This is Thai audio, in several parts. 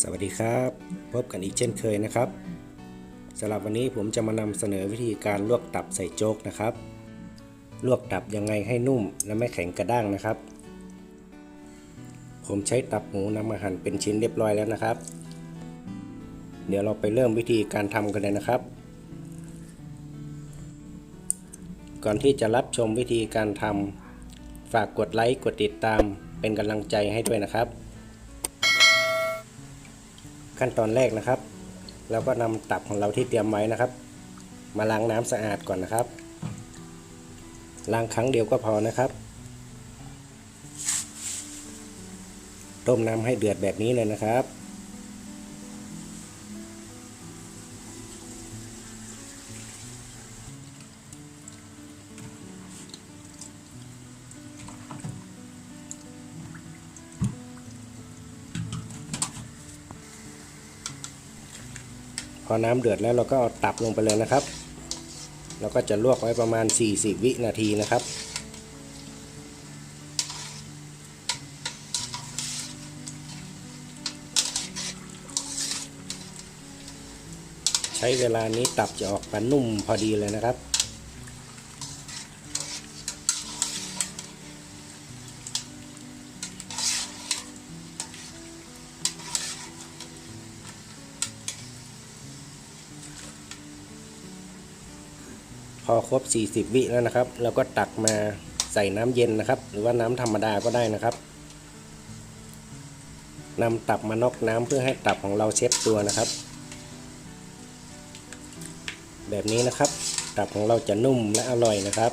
สวัสดีครับ พบกันอีกเช่นเคยนะครับสำหรับวันนี้ผมจะมานำเสนอวิธีการลวกตับใส่โจ๊กนะครับ ลวกตับยังไงให้นุ่มและไม่แข็งกระด้างนะครับ ผมใช้ตับหมูนำมาหั่นเป็นชิ้นเรียบร้อยแล้วนะครับ เดี๋ยวเราไปเริ่มวิธีการทำกันเลยนะครับ ก่อนที่จะรับชมวิธีการทำฝากกดไลค์กดติดตามเป็นกำลังใจให้ด้วยนะครับ ขั้นตอนแรกนะครับ เราก็นำตับของเราที่เตรียมไว้นะครับ มาล้างน้ำสะอาดก่อนนะครับล้างครั้งเดียวก็พอนะครับ ต้มน้ำให้เดือดแบบนี้เลยนะครับ พอน้ำเดือดแล้วเราก็เอาตับลงไปเลยนะครับ แล้วก็จะลวกไว้ประมาณ 40 วินาทีนะครับ ใช้เวลานี้ตับจะออกมานุ่มพอดีเลยนะครับ พอครบ 40 วิแล้วนะครับเราก็ตักมาใส่น้ำเย็นนะครับ หรือว่าน้ำธรรมดาก็ได้นะครับนำตับมานอกน้ำเพื่อให้ตับของเราเช็ดตัวนะครับ แบบนี้นะครับ ตับของเราจะนุ่มและอร่อยนะครับ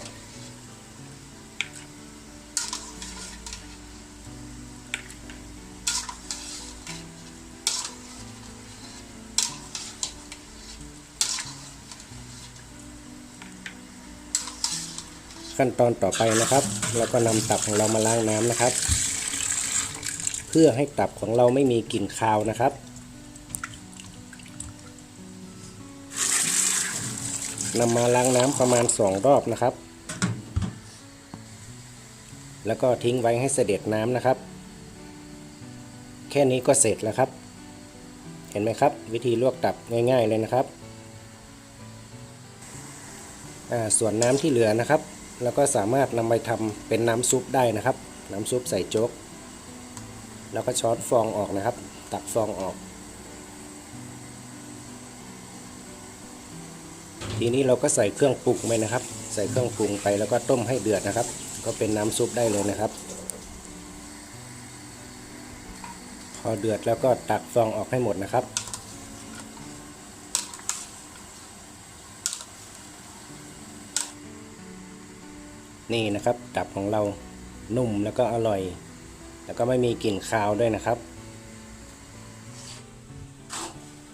ขั้นตอนต่อไปนะครับเราก็นำตับของเรามาล้างน้ำนะครับ เพื่อให้ตับของเราไม่มีกลิ่นคาวนะครับนำมาล้างน้ำประมาณสองรอบนะครับ แล้วก็ทิ้งไว้ให้เสด็จน้ำนะครับ แค่นี้ก็เสร็จแล้วครับ เห็นไหมครับ วิธีลวกตับง่าย ๆเลยนะครับส่วนน้ำที่เหลือนะครับ แล้วก็สามารถนำไปทำเป็นน้ำซุปได้นะครับ น้ำซุปใส่โจ๊ก แล้วก็ช้อนฟองออกนะครับ ตักฟองออก ทีนี้เราก็ใส่เครื่องปรุงไปนะครับ ใส่เครื่องปรุงไปแล้วก็ต้มให้เดือดนะครับ ก็เป็นน้ำซุปได้เลยนะครับ พอเดือดแล้วก็ตักฟองออกให้หมดนะครับ นี่นะครับ ตับของเรานุ่มแล้วก็อร่อย แล้วก็ไม่มีกลิ่นคาวด้วยนะครับ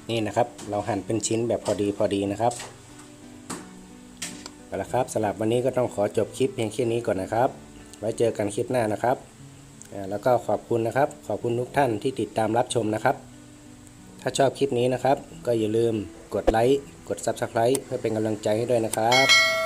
นี่นะครับ เราหั่นเป็นชิ้นแบบพอดีพอดีนะครับเอาละครับสำหรับวันนี้ก็ต้องขอจบคลิปเพียงแค่นี้ก่อนนะครับ ไว้เจอกันคลิปหน้านะครับ แล้วก็ขอบคุณนะครับ ขอบคุณทุกท่านที่ติดตามรับชมนะครับ ถ้าชอบคลิปนี้นะครับ ก็อย่าลืมกดไลค์ กด Subscribe เพื่อเป็นกำลังใจให้ด้วยนะครับ